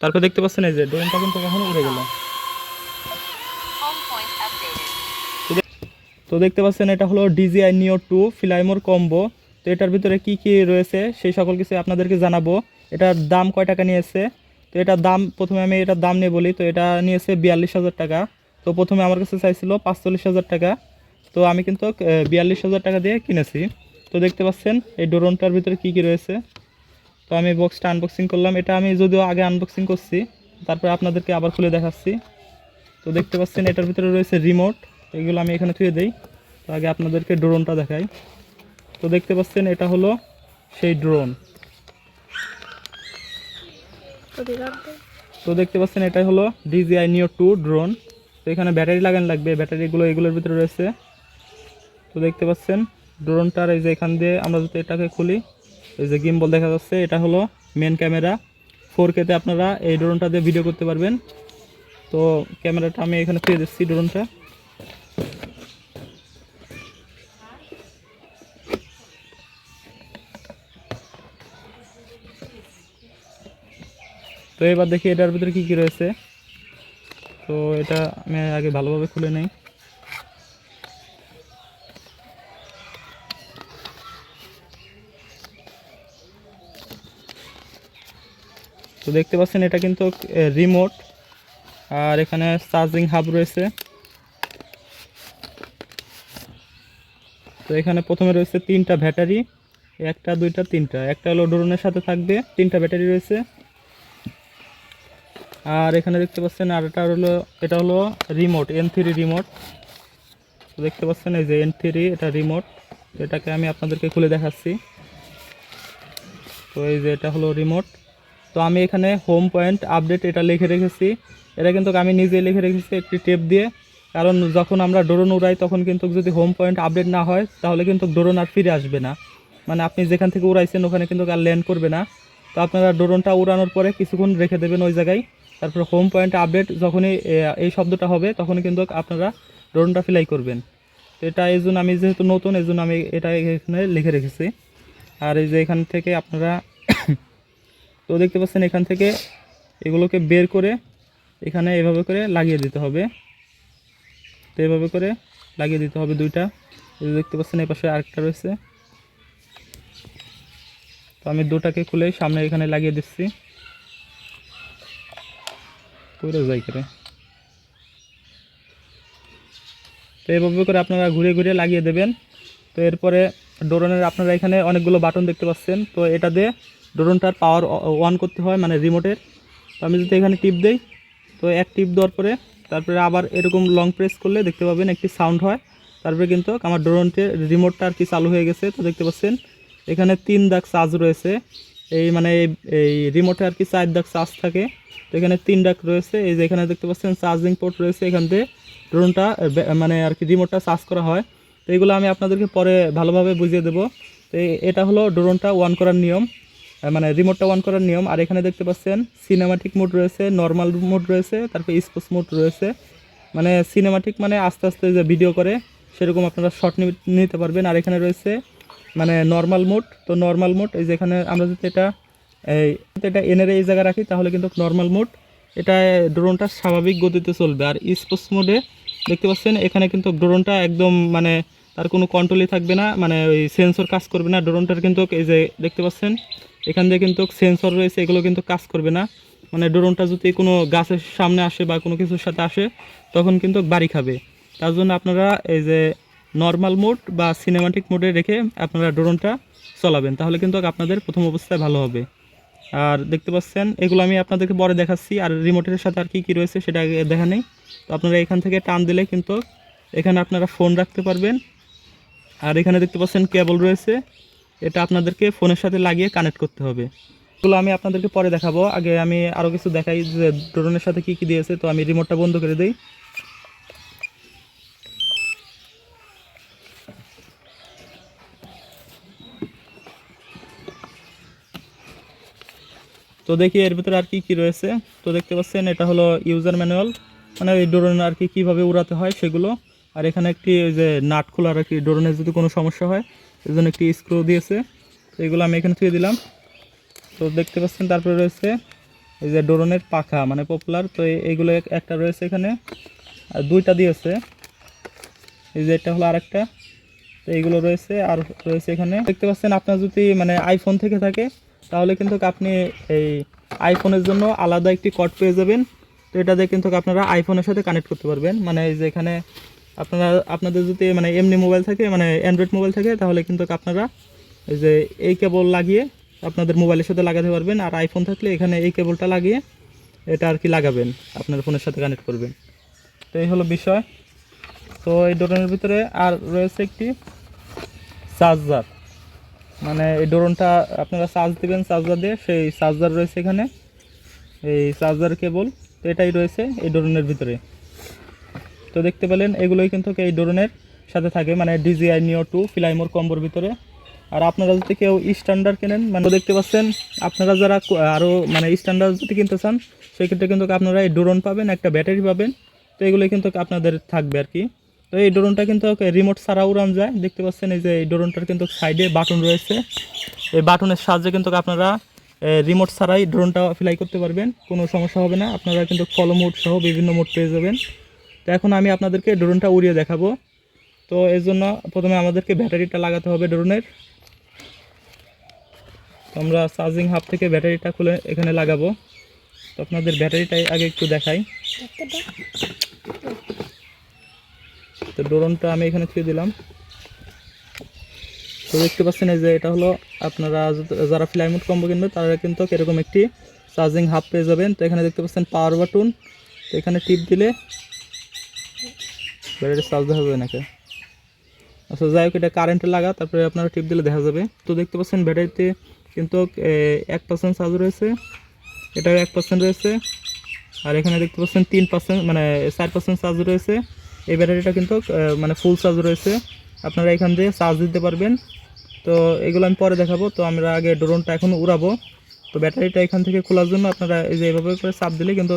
তারপর দেখতে পাচ্ছেন এই যে, ড্রোনটা কিন্তু কখনো উড়ে গেল. তো দেখতে পাচ্ছেন, এটা হলো ডিজিআই নিও টু ফিলাইমোর কম্বো তো এটার ভিতরে কি কি রয়েছে, সেই সকল কিছু আপনাদেরকে জানাব। এটার দাম কয় টাকা নিয়েছে? তো এটার দাম, প্রথমে আমি এটার দাম নিয়ে বলি। তো এটা নিয়েছে বিয়াল্লিশ হাজার টাকা। তো প্রথমে আমার কাছে চাইছিল পাঁচচল্লিশ হাজার টাকা। তো আমি কিন্তু বিয়াল্লিশ হাজার টাকা দিয়ে কিনেছি। তো দেখতে পাচ্ছেন, এই ড্রোনটার ভিতরে কি কি রয়েছে? তো আমি বক্সটা আনবক্সিং করলাম। এটা আমি যদিও আগে আনবক্সিং করছি, তারপরে আপনাদেরকে আবার খুলে দেখাচ্ছি। তো দেখতে পাচ্ছেন, এটার ভিতরে রয়েছে রিমোট এগুলো আমি এখানে থুয়ে দিই। তো আগে আপনাদেরকে ড্রোনটা দেখাই। তো দেখতে পাচ্ছেন, এটা হলো সেই ড্রোন তো দেখতে পাচ্ছেন, এটাই হলো ডিজিআই নিও টু ড্রোন তো এখানে ব্যাটারি লাগানো লাগবে, ব্যাটারিগুলো এগুলোর ভিতরে রয়েছে। তো দেখতে পাচ্ছেন ড্রোনটার এই যে এখান দিয়ে আমরা যদি এটাকে খুলি এই যে গিম্বল দেখা যাচ্ছে, এটা হলো মেন ক্যামেরা ফোর কেতে আপনারা এই ড্রোনটা দিয়ে ভিডিও করতে পারবেন। তো ক্যামেরাটা আমি এখানে ফিরে দিচ্ছি ড্রোনটা তো এবার দেখি এটার ভিতরে কী কী রয়েছে। তো এটা আমি আগে ভালোভাবে খুলে নেই। তো দেখতে পাচ্ছেন এটা কিন্তু রিমোট আর এখানে চার্জিং হাব রয়েছে। তো এখানে প্রথমে রয়েছে তিনটা ব্যাটারি, একটা, দুইটা, তিনটা। একটা হলো ড্রোনের সাথে থাকবে, তিনটা ব্যাটারি রয়েছে। আর এখানে দেখতে পাচ্ছেন আর এটা হলো এটা হলো রিমোট এন থ্রি রিমোট তো দেখতে পাচ্ছেন এই যে এন থ্রি এটা রিমোট এটাকে আমি আপনাদেরকে খুলে দেখাচ্ছি। তো এই যে এটা হলো রিমোট তো আমি এখানে হোম পয়েন্ট আপডেট এটা লিখে রেখেছি। এটা কিন্তু আমি নিজে লিখে রেখেছি একটি টেপ দিয়ে। কারণ যখন আমরা ড্রোন উড়াই, তখন কিন্তু যদি হোম পয়েন্ট আপডেট না হয়, তাহলে কিন্তু ড্রোন আর ফিরে আসবে না। মানে আপনি যেখান থেকে উড়াইছেন, ওখানে কিন্তু আর ল্যান্ড করবে না। তো আপনারা ড্রোনটা উড়ানোর পরে কিছুক্ষণ রেখে দেবেন ওই জায়গায়। তারপর হোম পয়েন্ট আপডেট যখনই এই শব্দটা হবে তখনই কিন্তু আপনারা ড্রোনটা ফ্লাই করবেন। তো এটা এই জন্য আমি যেহেতু নতুন, এই জন্য আমি এটা এখানে লিখে রেখেছি। আর এই যে এখান থেকে আপনারা তো দেখতে পাচ্ছেন এখান থেকে এগুলোকে বের করে এখানে এভাবে করে লাগিয়ে দিতে হবে। তো এভাবে করে লাগিয়ে দিতে হবে দুইটা। দেখতে পাচ্ছেন এই পাশে আরেকটা রয়েছে। তো আমি দুটাকে খুলে সামনে এখানে লাগিয়ে দিচ্ছি। পুরো যাই করে তো এভাবে করে আপনারা ঘুরে ঘুরে লাগিয়ে দেবেন। তো এরপরে ড্রোনের আপনারা এখানে অনেকগুলো বাটন দেখতে পাচ্ছেন। তো এটা দিয়ে ড্রোনটার পাওয়ার অন করতে হয় মানে রিমোটের তো আমি যদি এখানে টিপ দেই, তো এক টিপ দেওয়ার পরে তারপরে আবার এরকম লং প্রেস করলে দেখতে পাবেন একটি সাউন্ড হয়। তারপরে কিন্তু আমার ড্রোনটির রিমোটটা আর কি চালু হয়ে গেছে, তো দেখতে পাচ্ছেন এখানে তিন দাগ চার্জ রয়েছে। এই মানে এই- রিমোটে আর কি চার দাগ চার্জ থাকে। তো এখানে তিন দাগ রয়েছে। এই যে এখানে দেখতে পাচ্ছেন চার্জিং পোর্ট রয়েছে, এখান থেকে ড্রোনটা মানে আর কি রিমোটটা চার্জ করা হয়। তো এগুলো আমি আপনাদেরকে পরে ভালোভাবে বুঝিয়ে দেবো। তো এটা হলো ড্রোনটা অন করার নিয়ম। মানে রিমোটটা অন করার নিয়ম। আর এখানে দেখতে পাচ্ছেন সিনেমাটিক মোড রয়েছে নর্মাল মোড রয়েছে, তারপর স্পোর্টস মোড রয়েছে। মানে সিনেমাটিক মানে আস্তে আস্তে যে ভিডিও করে, সেরকম আপনারা শর্ট নিতে পারবেন। আর এখানে রয়েছে মানে নর্মাল মোড তো নর্মাল মোড এই যে এখানে আমরা যদি এটা, এই, এটা এনের এই জায়গায় রাখি, তাহলে কিন্তু নর্মাল মোড এটা ড্রোনটা স্বাভাবিক গতিতে চলবে। আর স্পোর্টস মোডে দেখতে পাচ্ছেন, এখানে কিন্তু ড্রোনটা একদম মানে তার কোনো কন্ট্রোলই থাকবে না। মানে ওই সেন্সর কাজ করবে না। ড্রোনটার কিন্তু এই যে দেখতে পাচ্ছেন এখান দিয়ে কিন্তু সেন্সর রয়েছে, এগুলো কিন্তু কাজ করবে না। মানে ড্রোনটা যদি কোনো গাছের সামনে আসে বা কোনো কিছুর সাথে আসে, তখন কিন্তু বাড়ি খাবে। তার জন্য আপনারা এই যে নর্মাল মোড বা সিনেমাটিক মোডে রেখে আপনারা ড্রোনটা চলাবেন, তাহলে কিন্তু আপনাদের প্রথম অবস্থায় ভালো হবে। আর দেখতে পাচ্ছেন, এগুলো আমি আপনাদেরকে পরে দেখাচ্ছি, আর রিমোটের সাথে আর কি কী রয়েছে সেটা দেখা নেই। তো আপনারা এখান থেকে টান দিলে কিন্তু এখানে আপনারা ফোন রাখতে পারবেন। আর এখানে দেখতে পাচ্ছেন কেবল রয়েছে। এটা আপনাদেরকে ফোনের সাথে লাগিয়ে কানেক্ট করতে হবে। এগুলো আমি আপনাদেরকে পরে দেখাবো। আগে আমি আরও কিছু দেখাই যে ড্রোনের সাথে কি কি দিয়েছে, তো আমি রিমোটটা বন্ধ করে দিই। তো দেখি এর ভিতরে আর কি কি রয়েছে। তো দেখতে পাচ্ছেন, এটা হলো ইউজার ম্যানুয়াল মানে এই ড্রোন আর কি কীভাবে উড়াতে হয় সেগুলো। আর এখানে একটি ওই যে নাট খোলার আর কি ড্রোনের যদি কোনো সমস্যা হয় এই জন্য একটি স্ক্রু দিয়েছে। তো এগুলো আমি এখানে থুয়ে দিলাম। তো দেখতে পাচ্ছেন, তারপরে রয়েছে এই যে ডোরনের পাখা মানে পপুলার। তো এইগুলো একটা রয়েছে এখানে, আর দুইটা দিয়েছে। এই যে এটা হলো আরেকটা। তো এইগুলো রয়েছে, আর রয়েছে এখানে। দেখতে পাচ্ছেন, আপনার যদি মানে আইফোন থেকে থাকে, তাহলে কিন্তু আপনি এই আইফোনের জন্য আলাদা একটি কড পেয়ে যাবেন। তো এটা দিয়ে কিন্তু আপনারা আইফোনের সাথে কানেক্ট করতে পারবেন। মানে এই যে এখানে আপনারা, আপনাদের যদি মানে এমনি মোবাইল থাকে মানে অ্যান্ড্রয়েড মোবাইল থাকে, তাহলে কিন্তু আপনারা এই যে এই কেবল লাগিয়ে আপনাদের মোবাইলের সাথে লাগাতে পারবেন। আর আইফোন থাকলে এখানে এই কেবলটা লাগিয়ে এটা আর কি লাগাবেন, আপনার ফোনের সাথে কানেক্ট করবেন। তো এই হলো বিষয়। তো এই ড্রোনের ভিতরে আর রয়েছে একটি চার্জার মানে এই ড্রোনটা আপনারা চার্জ দেবেন চার্জার দিয়ে সেই চার্জার রয়েছে এখানে, এই চার্জার কেবল তো এটাই রয়েছে এই ড্রোনের ভিতরে। তো দেখতে পেলেন, এগুলোই কিন্তু এই ড্রোনের সাথে থাকে মানে ডিজিআই নিও টু ফ্লাইমোর কম্বোর ভিতরে। আর আপনারা যদি কেউ স্ট্যান্ডার্ড কেনেন মানে দেখতে পাচ্ছেন, আপনারা যারা আরও মানে স্ট্যান্ডার্ড যদি কিনতে চান, সেক্ষেত্রে কিন্তু আপনারা এই ড্রোন পাবেন, একটা ব্যাটারি পাবেন, তো এগুলো কিন্তু আপনাদের থাকবে আর কি। তো এই ড্রোনটা কিন্তু রিমোট ছাড়া উড়ান যায়, দেখতে পাচ্ছেন এই যে এই ড্রোনটার কিন্তু সাইডে বাটন রয়েছে। এই বাটনের সাহায্যে কিন্তু আপনারা রিমোট ছাড়াই ড্রোনটা ফ্লাই করতে পারবেন, কোনো সমস্যা হবে না, আপনারা কিন্তু কলো মোড সহ বিভিন্ন মোড পেয়ে যাবেন। তো এখন আমি আপনাদেরকে ড্রোনটা উড়িয়ে দেখাবো। তো এর জন্য প্রথমে আমাদেরকে ব্যাটারিটা লাগাতে হবে ড্রোনের। তো আমরা চার্জিং হাব থেকে ব্যাটারিটা খুলে এখানে লাগাবো। তো আপনাদের ব্যাটারিটাই আগে একটু দেখাই। তো ড্রোনটা আমি এখানে থুয়ে দিলাম। তো দেখতে পাচ্ছেন এই যে এটা হলো আপনারা যারা ফ্লাইমুড কম্বো কিনবে, তারা কিন্তু এরকম একটি চার্জিং হাব পেয়ে যাবেন। তো এখানে দেখতে পাচ্ছেন পাওয়ার বাটন। তো এখানে টিপ দিলে ব্যাটারি চার্জ দেখা যাবে নাকি? আচ্ছা যাই হোক, এটা কারেন্টে লাগা তারপরে আপনারা টিপ দিলে দেখা যাবে। তো দেখতে পাচ্ছেন ব্যাটারিতে কিন্তু এক পার্সেন্ট চার্জ রয়েছে, এটাও এক পার্সেন্ট রয়েছে, আর এখানে দেখতে পাচ্ছেন তিন পার্সেন্ট মানে চার পার্সেন্ট চার্জ রয়েছে। এই ব্যাটারিটা কিন্তু মানে ফুল চার্জ রয়েছে। আপনারা এখান দিয়ে চার্জ দিতে পারবেন। তো এগুলো আমি পরে দেখাবো। তো আমরা আগে ড্রোনটা এখন উড়াবো। তো ব্যাটারিটা এখান থেকে খোলার জন্য আপনারা এই যে এইভাবে করে চাপ দিলে কিন্তু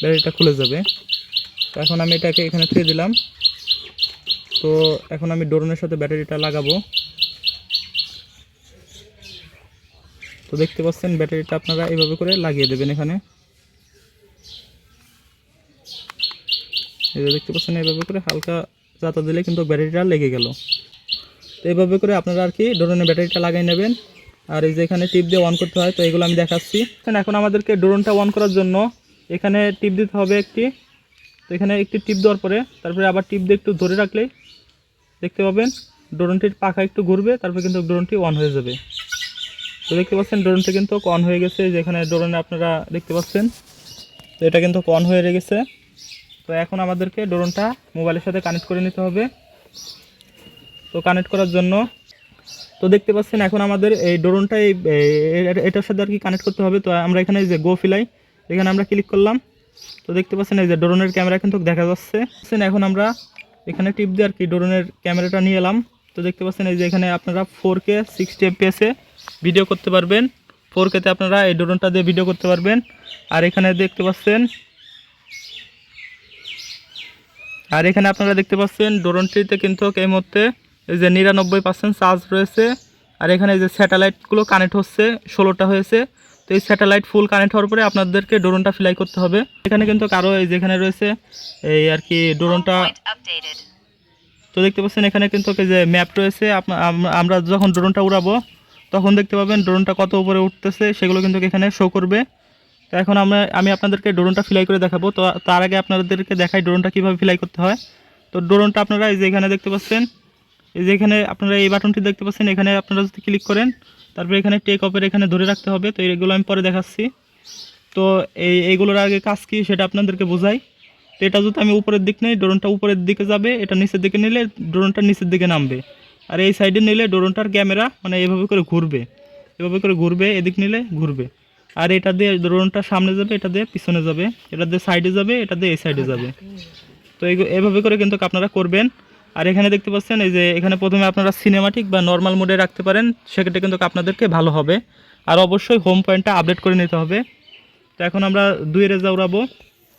ব্যাটারিটা খুলে যাবে। তো এখন আমি এটাকে এখানে থুয়ে দিলাম। তো এখন আমি ড্রোনের সাথে ব্যাটারিটা লাগাবো। তো দেখতে পাচ্ছেন, ব্যাটারিটা আপনারা এইভাবে করে লাগিয়ে দেবেন এখানে। যে দেখতে পাচ্ছেন, এইভাবে করে হালকা যাতা দিলে কিন্তু ব্যাটারিটা লেগে গেল। তো এইভাবে করে আপনারা আর কি ড্রোনের ব্যাটারিটা লাগিয়ে নেবেন। আর এই যে এখানে টিপ দিয়ে অন করতে হয়, তো এগুলো আমি দেখাচ্ছি। এখন আমাদেরকে ড্রোনটা অন করার জন্য এখানে টিপ দিতে হবে একটি। তো এখানে একটি টিপ দেওয়ার পরে, তারপরে আবার টিপ দিয়ে একটু ধরে রাখলেই দেখতে পাবেন, ড্রোনটির পাখা একটু ঘুরবে, তারপরে কিন্তু ড্রোনটি অন হয়ে যাবে। তো দেখতে পাচ্ছেন, ড্রোনটি কিন্তু অন হয়ে গেছে, যেখানে ড্রোনে আপনারা দেখতে পাচ্ছেন, তো এটা কিন্তু অন হয়ে গেছে। তো এখন আমাদেরকে ড্রোনটা মোবাইলের সাথে কানেক্ট করে নিতে হবে। তো কানেক্ট করার জন্য, তো দেখতে পাচ্ছেন, এখন আমাদের এই ড্রোনটা এই এটার সাথে আর কি কানেক্ট করতে হবে। তো আমরা এখানে যে গো ফিলাই এখানে আমরা ক্লিক করলাম। তো দেখতে পাচ্ছেন, এই যে ড্রোনের ক্যামেরা কিন্তু দেখা যাচ্ছে। এখন আমরা এখানে টিপ দিয়ে আর কি ড্রোনের ক্যামেরাটা নিয়ে এলাম। তো দেখতে পাচ্ছেন এই যে এখানে আপনারা ফোর কে সিক্সটি এফপিএসে ভিডিও করতে পারবেন। ফোর কেতে আপনারা এই ড্রোনটা দিয়ে ভিডিও করতে পারবেন। আর এখানে দেখতে পাচ্ছেন, আর এখানে আপনারা দেখতে পাচ্ছেন ড্রোনটিতে কিন্তু এই মুহূর্তে এই যে নিরানব্বই পার্সেন্ট চার্জ রয়েছে। আর এখানে এই যে স্যাটেলাইটগুলো কানেক্ট হচ্ছে, ষোলোটা হয়েছে। তো এই স্যাটেলাইট ফুল কানেক্ট হওয়ার পরে আপনাদেরকে ড্রোনটা ফ্লাই করতে হবে। এখানে কিন্তু কারও এই যেখানে রয়েছে এই আর কি ড্রোনটা তো দেখতে পাচ্ছেন এখানে কিন্তু যে ম্যাপ রয়েছে আমরা যখন ড্রোনটা উড়াবো তখন দেখতে পাবেন ড্রোনটা কত উপরে উঠতেছে সেগুলো কিন্তু এখানে শো করবে। তো এখন আমরা আমি আপনাদেরকে ড্রোনটা ফ্লাই করে দেখাবো। তো তার আগে আপনাদেরকে দেখাই ড্রোনটা কীভাবে ফ্লাই করতে হয়। তো ড্রোনটা আপনারা এই যে এখানে দেখতে পাচ্ছেন এই যে এখানে আপনারা এই বাটনটি দেখতে পাচ্ছেন এখানে আপনারা যদি ক্লিক করেন তারপরে এখানে টেক অফের এখানে ধরে রাখতে হবে। তো এগুলো আমি পরে দেখাচ্ছি। তো এই, এইগুলোর আগে কাজ কি সেটা আপনাদেরকে বোঝাই। তো এটা যদি আমি উপরের দিক নেই, ড্রোনটা উপরের দিকে যাবে, এটা নিচের দিকে নিলে ড্রোনটা নিচের দিকে নামবে। আর এই সাইডে নিলে ড্রোনটার ক্যামেরা মানে এভাবে করে ঘুরবে। এভাবে করে ঘুরবে, এদিক নিলে ঘুরবে। আর এটা দিয়ে ড্রোনটা সামনে যাবে, এটা দিয়ে পিছনে যাবে। এটা দিয়ে সাইডে যাবে, এটা দিয়ে এই সাইডে যাবে। তো এভাবে করে কিন্তু আপনারা করবেন। আর এখানে দেখতে পাচ্ছেন, এই যে এখানে প্রথমে আপনারা সিনেমাটিক বা নর্মাল মোডে রাখতে পারেন, সেক্ষেত্রে কিন্তু আপনাদেরকে ভালো হবে। আর অবশ্যই হোম পয়েন্টটা আপডেট করে নিতে হবে। তো এখন আমরা দুই রেজা উড়াবো।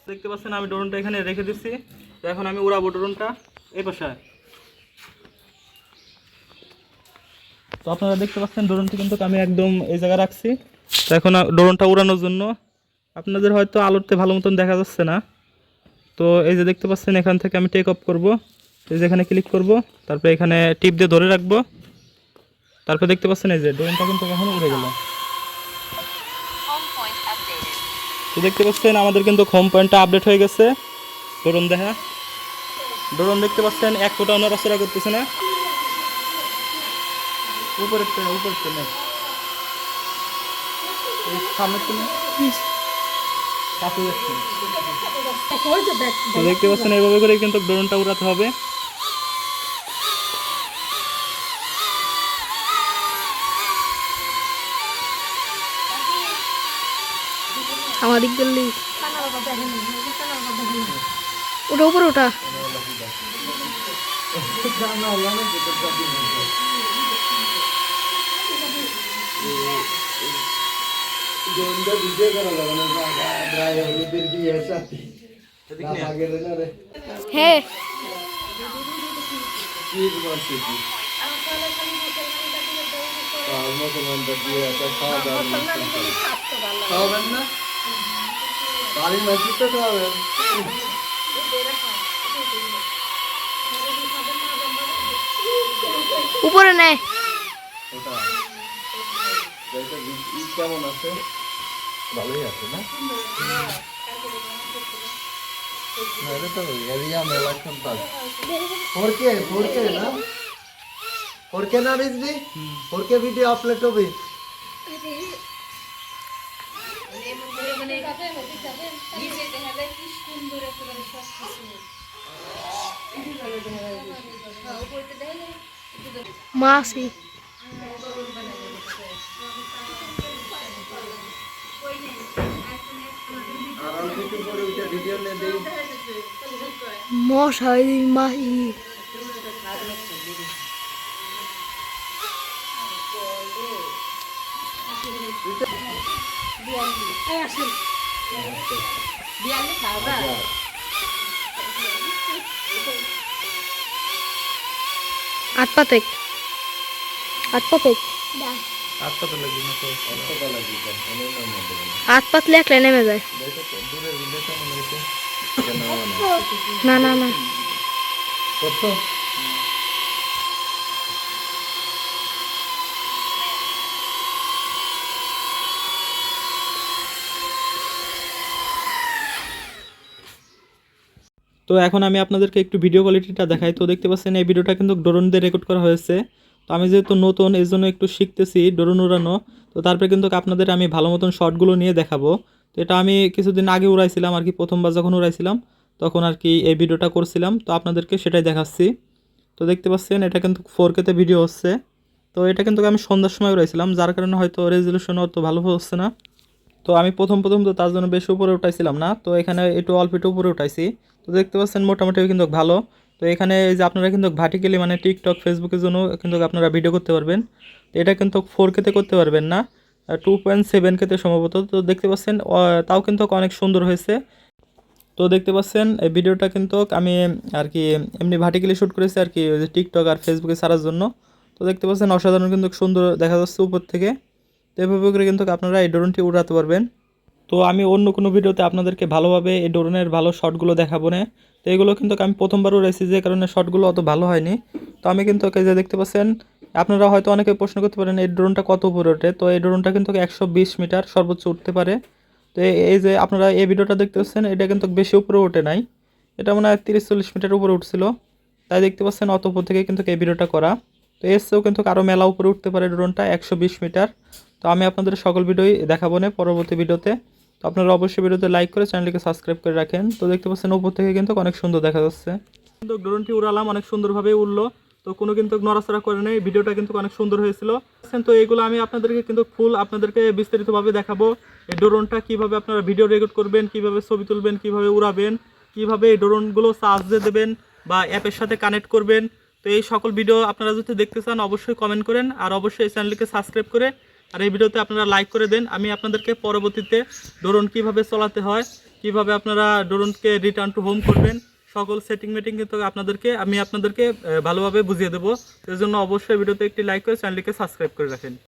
দেখতে পাচ্ছেন, আমি ড্রোনটা এখানে রেখে দিচ্ছি। তো এখন আমি উড়াবো ড্রোনটা এই পাশে। তো আপনারা দেখতে পাচ্ছেন ড্রোনটি কিন্তু আমি একদম এই জায়গায় রাখছি। তো এখন ড্রোনটা উড়ানোর জন্য আপনাদের হয়তো আলোতে ভালো মতন দেখা যাচ্ছে না। তো এই যে দেখতে পাচ্ছেন, এখান থেকে আমি টেক অফ করব। এই যে এখানে ক্লিক করব, তারপরে এখানে টিপ দিয়ে ধরে রাখব। তারপরে দেখতে পাচ্ছেন এই যে ড্রোনটা কিন্তু কখনো উড়ে গেল. তো দেখতে পাচ্ছেন আমাদের কিন্তু হোম পয়েন্টটা আপডেট হয়ে গেছে। ড্রোন দেখা। ড্রোন দেখতে পাচ্ছেন, এক ফোটা নড়াচড়া করতেছে না। উপরে উপরে সামনে কাছে যাচ্ছে। তো দেখতে পাচ্ছেন, এইভাবে করে কিন্তু ড্রোনটা উড়াতে হবে। আমার দিক গেলি ওটা উপরে ওটা। হ্যাঁ। খাওয়াবেন না? বাড়ির মাসি তো খাওয়াবেন উপরে ই কেমন আছে? ভালোই আছে না? না, তো এরিয়া মেলা campus four K four K না? ফোর কে না রিজবি ফোর কে ভিডিও আপলোড হবে মাসি ভিডিও নিয়ে দেই মশাই মাসি। আট পাতেক আট পাতেক আটটা তো লাগবে না তো কতটা লাগবে অনেক নাম হবে আট পাতলে একলাই নেমে যায়। দেখো তো, দূরে ভিডিও কেমন হয়েছে কেন না না না না। তো এখন আমি আপনাদেরকে একটু ভিডিও কোয়ালিটিটা দেখাই। তো দেখতে পাচ্ছেন, এই ভিডিওটা কিন্তু ড্রোন দিয়ে রেকর্ড করা হয়েছে। তো আমি যেহেতু নতুন, এই জন্য একটু শিখতেছি ড্রোন উড়ানো। তো তারপরে কিন্তু আপনাদের আমি ভালো মতন শর্টগুলো নিয়ে দেখাবো। তো এটা আমি কিছুদিন আগে উড়াইছিলাম আর কি, প্রথমবার যখন উড়াইছিলাম, তখন আর কি এই ভিডিওটা করছিলাম। তো আপনাদেরকে সেটাই দেখাচ্ছি। তো দেখতে পাচ্ছেন, এটা কিন্তু ফোর কেতে ভিডিও হচ্ছে। তো এটা কিন্তু আমি সন্ধ্যার সময় উড়াইছিলাম, যার কারণে হয়তো রেজলিউশন অত ভালো হচ্ছে না। তো আমি প্রথম প্রথম তো তার জন্য বেশি উপরে উঠাইছিলাম না। তো এখানে একটু অল্প একটু উপরে উঠাইছি। তো দেখতে পাচ্ছেন মোটামুটি কিন্তু ভালো। তো এখানে এই যে আপনারা কিন্তু ভার্টিক্যালি মানে টিকটক ফেসবুকের জন্য কিন্তু আপনারা ভিডিও করতে পারবেন। তো এটা কিন্তু ফোর কেতে করতে পারবেন না। টু পয়েন্ট সেভেন কেতে সম্ভবত। তো দেখতে পাচ্ছেন তাও কিন্তু অনেক সুন্দর হয়েছে। তো দেখতে পাচ্ছেন, এই ভিডিওটা কিন্তু আমি আর কি এমনি ভার্টিক্যালি শ্যুট করেছি আর কি টিকটক আর ফেসবুকে ছাড়ার জন্য। তো দেখতে পাচ্ছেন, অসাধারণ কিন্তু সুন্দর দেখা যাচ্ছে উপর থেকে। তো এভাবে করে কিন্তু আপনারা এই ড্রোনটি উড়াতে পারবেন। তো আমি অন্য কোনো ভিডিওতে আপনাদেরকে ভালোভাবে এই ড্রোনের ভালো শটগুলো দেখাবো না। তো এগুলো কিন্তু আমি প্রথমবারও উড়াইছি যে কারণে শটগুলো অত ভালো হয়নি। তো আমি কিন্তু ওকে যে দেখতে পাচ্ছেন, আপনারা হয়তো অনেকে প্রশ্ন করতে পারেন, এই ড্রোনটা কত উপরে ওঠে? তো এই ড্রোনটা কিন্তু একশো বিশ মিটার সর্বোচ্চ উঠতে পারে। তো এই যে আপনারা এই ভিডিওটা দেখতে পাচ্ছেন, এটা কিন্তু বেশি উপরে ওঠে নাই। এটা মনে হয় তিরিশ চল্লিশ মিটার উপরে উঠছিল। তাই দেখতে পাচ্ছেন, অত উপর থেকে কিন্তু এই ভিডিওটা করা। তো চেয়েও কিন্তু আরও মেলা উপরে উঠতে পারে ড্রোনটা, একশো বিশ মিটার। তো আমি আপনাদের সকল ভিডিওই দেখাবো না পরবর্তী ভিডিওতে। আপনারা অবশ্যই ভিডিওতে লাইক করে চ্যানেলটিকে সাবস্ক্রাইব করে রাখেন। তো দেখতে পাচ্ছেন উপর থেকে কিন্তু অনেক সুন্দর দেখা যাচ্ছে। কিন্তু ড্রোনটি উড়ালাম, অনেক সুন্দরভাবে উড়লো। তো কোনো কিন্তু নড়াচড়া করে নেই, ভিডিওটা কিন্তু অনেক সুন্দর হয়েছিল। তো এইগুলো আমি আপনাদেরকে কিন্তু ফুল আপনাদেরকে বিস্তারিতভাবে দেখাবো। এই ড্রোনটা কীভাবে আপনারা ভিডিও রেকর্ড করবেন, কীভাবে ছবি তুলবেন, কীভাবে উড়াবেন, কীভাবে এই ড্রোনগুলো চার্জ দেবেন বা অ্যাপের সাথে কানেক্ট করবেন। তো এই সকল ভিডিও আপনারা যদি দেখতে চান, অবশ্যই কমেন্ট করেন। আর অবশ্যই এই চ্যানেলটিকে সাবস্ক্রাইব করে আর এই ভিডিওতে আপনারা লাইক করে দেন। আমি আপনাদেরকে পরবর্তীতে ড্রোন কীভাবে চালাতে হয়, কীভাবে আপনারা ড্রোনকে রিটার্ন টু হোম করবেন, সকল সেটিং মেটিং কিন্তু আপনাদেরকে, আমি আপনাদেরকে ভালোভাবে বুঝিয়ে দেবো। সেই জন্য অবশ্যই ভিডিওতে একটি লাইক করে চ্যানেলটিকে সাবস্ক্রাইব করে রাখেন।